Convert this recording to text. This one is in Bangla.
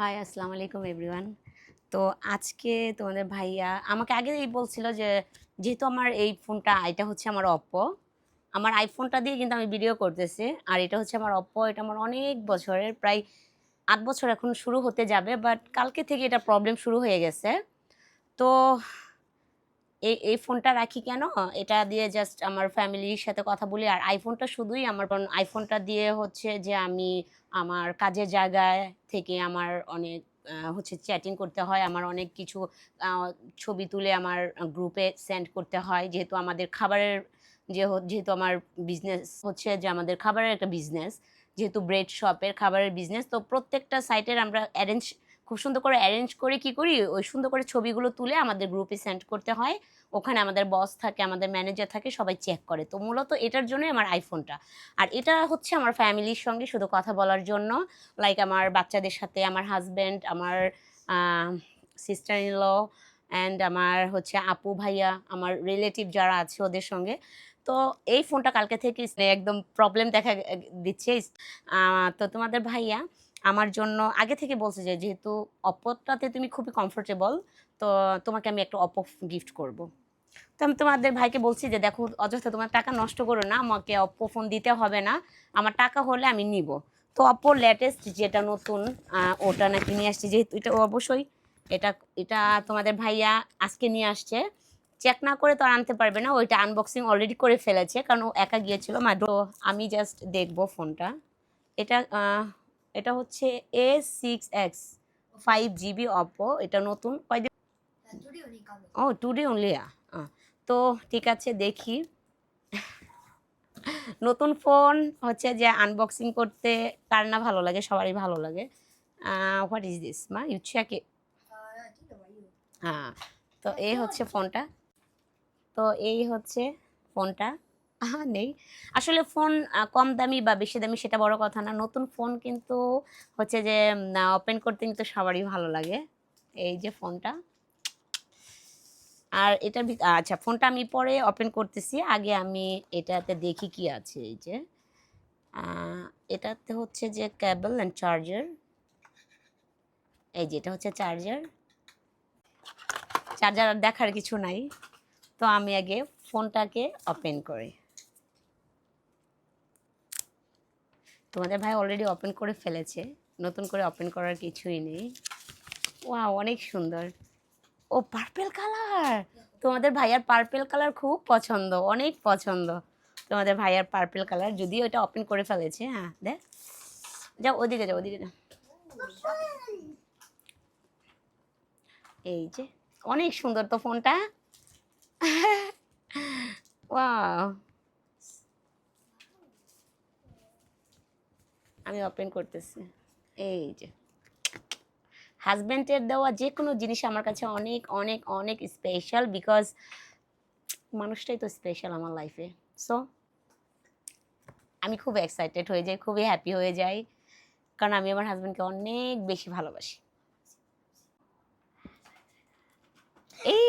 হাই আসসালামু আলাইকুম এভরিওয়ান তো আজকে তোমাদের ভাইয়া আমাকে আগে বলছিল যে, যেহেতু আমার এই ফোনটা, এটা হচ্ছে আমার অপ্পো আমার আইফোনটা দিয়ে কিন্তু আমি ভিডিও করতেছি। আর এটা হচ্ছে আমার অপ্পো এটা আমার অনেক বছরের, প্রায় আট বছর এখন শুরু হতে যাবে বাট কালকে থেকে এটা প্রবলেম শুরু হয়ে গেছে। তো এই এই ফোনটা রাখি কেন? এটা দিয়ে জাস্ট আমার ফ্যামিলির সাথে কথা বলি। আর আইফোনটা শুধুই আমার কারণ আইফোনটা দিয়ে হচ্ছে যে আমি আমার কাজের জায়গায় থেকে আমার অনেক হচ্ছে চ্যাটিং করতে হয়। আমার অনেক কিছু ছবি তুলে আমার গ্রুপে সেন্ড করতে হয়। যেহেতু আমাদের খাবারের যে যেহেতু আমার বিজনেস হচ্ছে যে আমাদের খাবারের একটা বিজনেস যেহেতু ব্রেড শপের খাবারের বিজনেস তো প্রত্যেকটা সাইটের আমরা অ্যারেঞ্জ খুব সুন্দর করে অ্যারেঞ্জ করে কি করি? ওই সুন্দর করে ছবিগুলো তুলে আমাদের গ্রুপে সেন্ড করতে হয়। ওখানে আমাদের বস থাকে, আমাদের ম্যানেজার থাকে, সবাই চেক করে। তো মূলত এটার জন্যই আমার আইফোনটা আর এটা হচ্ছে আমার ফ্যামিলির সঙ্গে শুধু কথা বলার জন্য। লাইক আমার বাচ্চাদের সাথে আমার হাজব্যান্ড আমার সিস্টার ইন ল অ্যান্ড আমার হচ্ছে আপু, ভাইয়া, আমার রিলেটিভ যারা আছে ওদের সঙ্গে। তো এই ফোনটা কালকে থেকে একদম প্রবলেম দেখা দিচ্ছে। তো তোমাদের ভাইয়া আমার জন্য, আগে থেকে বলছে যে, যেহেতু অপোটাতে তুমি খুবই কমফোর্টেবল তো তোমাকে আমি একটা অপো গিফট করব। তো আমি তোমাদের ভাইকে বলছি যে, দেখো অযথা তোমার টাকা নষ্ট করো না, আমাকে অপো ফোন দিতে হবে না, আমার টাকা হলে আমি নিব। তো অপোর লেটেস্ট যেটা নতুন ওটা নাকি নিয়ে আসছে, যেহেতু এটা অবশ্যই, এটা এটা তোমাদের ভাইয়া আজকে নিয়ে আসছে। চেক না করে তো আর আনতে পারবে না ওইটা আনবক্সিং অলরেডি করে ফেলেছে, কারণ ও একা গিয়েছিল মা আমি জাস্ট দেখব ফোনটা এটা এটা হচ্ছে A six X five GB Oppo এটা নতুন। কয়দিন ও টু ডে অনলি তো ঠিক আছে, দেখি। নতুন ফোন হচ্ছে যে আনবক্সিং করতে কার না ভালো লাগে, সবারই ভালো লাগে। হোয়াট ইজ দিস মা? ইউ চেক ইট হ্যাঁ তো এই হচ্ছে ফোনটা তো এই হচ্ছে ফোনটা নেই আসলে ফোন কম দামি বা বেশি দামি সেটা বড় কথা না। নতুন ফোন কিন্তু হচ্ছে যে ওপেন করতে কিন্তু সবারই ভালো লাগে। এই যে ফোনটা আর এটার আচ্ছা ফোনটা আমি পরে ওপেন করতেছি। আগে আমি এটাতে দেখি কি আছে, এই যে। এটাতে হচ্ছে যে ক্যাবল অ্যান্ড চার্জার এই যে, এটা হচ্ছে চার্জার চার্জার দেখার কিছু নাই। তো আমি আগে ফোনটাকে ওপেন করি। তোমাদের ভাই অলরেডি ওপেন করে ফেলেছে। নতুন করে ওপেন করার কিছুই নেই। ওয়া অনেক সুন্দর। ও পার্পেল কালার তোমাদের ভাইয়ার পার্পেল কালার খুব পছন্দ, অনেক পছন্দ। তোমাদের ভাইয়ার পার্পেল কালার যদিও এটা ওপেন করে ফেলেছে হ্যাঁ দেখ। যাও, ওদিকে যাও ওদিকে যাও। এই যে, অনেক সুন্দর তো ফোনটা। ওয়াও আমি ওপেন করতেছি। এই যে। হাজব্যান্ডের দেওয়া যে কোনো জিনিস আমার কাছে অনেক অনেক অনেক স্পেশাল বিকজ মানুষটাই তো স্পেশাল আমার লাইফে সো আমি খুব এক্সাইটেড হয়ে যাই খুবই হ্যাপি হয়ে যাই। কারণ আমি আমার হাজব্যান্ডকে অনেক বেশি ভালোবাসি। এই